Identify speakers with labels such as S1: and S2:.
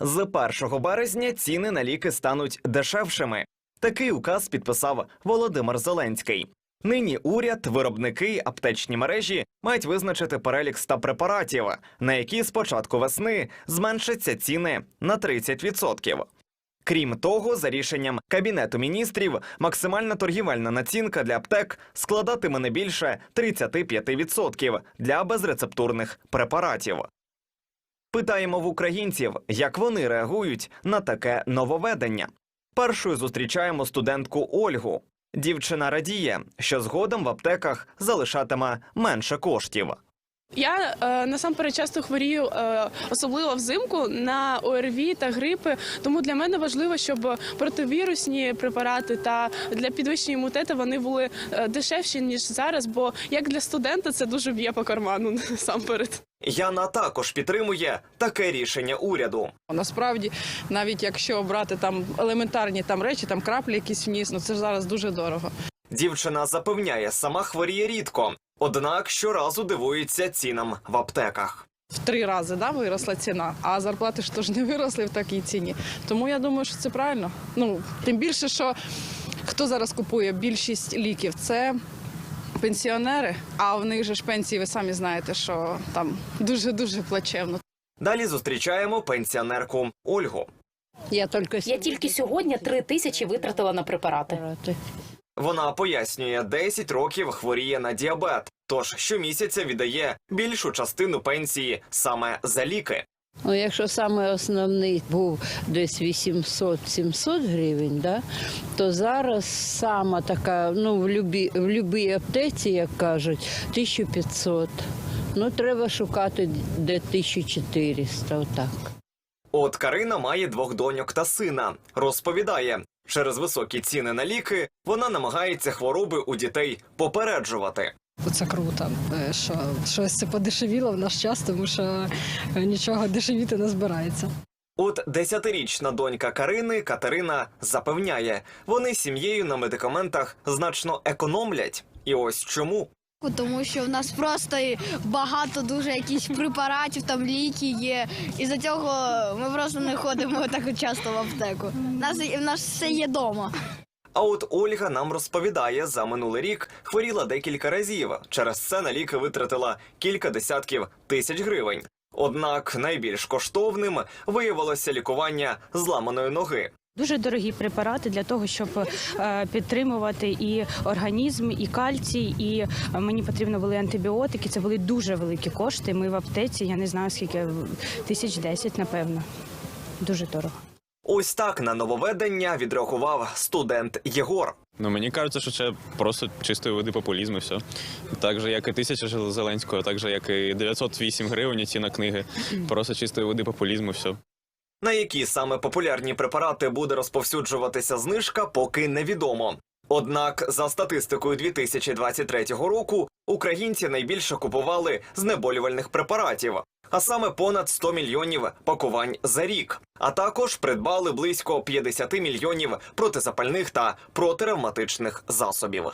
S1: З 1 березня ціни на ліки стануть дешевшими. Такий указ підписав Володимир Зеленський. Нині уряд, виробники, аптечні мережі мають визначити перелік 100 препаратів, на які з початку весни зменшаться ціни на 30%. Крім того, за рішенням Кабінету міністрів, максимальна торгівельна націнка для аптек складатиме не більше 35% для безрецептурних препаратів. Питаємо в українців, як вони реагують на таке нововведення. Першою зустрічаємо студентку Ольгу. Дівчина радіє, що згодом в аптеках залишатиме менше коштів.
S2: Я е, насамперед часто хворію, е, особливо взимку, на ОРВІ та грипи. Тому для мене важливо, щоб противірусні препарати та для підвищення імунітету вони були е, дешевші ніж зараз. Бо як для студента це дуже б'є по карману насамперед.
S1: Яна також підтримує таке рішення уряду.
S3: Насправді, навіть якщо брати там елементарні там речі, там краплі якісь вніс, ну це ж зараз дуже дорого.
S1: Дівчина запевняє, сама хворіє рідко, однак щоразу дивується цінам в аптеках.
S3: В три рази да, виросла ціна, а зарплати ж теж не виросли в такій ціні. Тому я думаю, що це правильно. Ну тим більше, що хто зараз купує більшість ліків, це пенсіонери. А в них же ж пенсії, ви самі знаєте, що там дуже дуже плачевно.
S1: Далі зустрічаємо пенсіонерку Ольгу.
S4: Я тільки
S5: Я тільки сьогодні три тисячі витратила на препарати.
S1: Вона пояснює, 10 років хворіє на діабет, тож щомісяця віддає більшу частину пенсії саме за ліки.
S4: Ну, якщо саме основний був десь 800-700 гривень, да, то зараз сама така, ну, в любій, в любій аптеці, як кажуть, 1500. Ну, треба шукати де 1400, отак.
S1: От Карина має двох доньок та сина. Розповідає, через високі ціни на ліки вона намагається хвороби у дітей попереджувати.
S6: Це круто, е, що щось це подешевіло в наш час, тому що е, нічого дешевіти не збирається.
S1: От десятирічна донька Карини Катерина запевняє, вони з сім'єю на медикаментах значно економлять. І ось чому.
S7: Тому що в нас просто багато дуже якісь препаратів, там ліки є. І за цього ми просто не ходимо так часто в аптеку. У нас, в нас все є вдома.
S1: А от Ольга нам розповідає, за минулий рік хворіла декілька разів. Через це на ліки витратила кілька десятків тисяч гривень. Однак найбільш коштовним виявилося лікування зламаної ноги.
S8: Дуже дорогі препарати для того, щоб е, підтримувати і організм, і кальцій, і е, мені потрібно були антибіотики. Це були дуже великі кошти. Ми в аптеці, я не знаю скільки, тисяч десять, напевно. Дуже дорого.
S1: Ось так на нововведення відреагував студент Єгор.
S9: Ну мені кажеться, що це просто чистої води популізм і все. Так же, як і тисяча Зеленського, так же, як і 908 гривень ціна книги. Просто чистої води популізм і все.
S1: На які саме популярні препарати буде розповсюджуватися знижка, поки невідомо. Однак, за статистикою 2023 року, українці найбільше купували знеболювальних препаратів, а саме понад 100 мільйонів пакувань за рік. А також придбали близько 50 мільйонів протизапальних та протиревматичних засобів.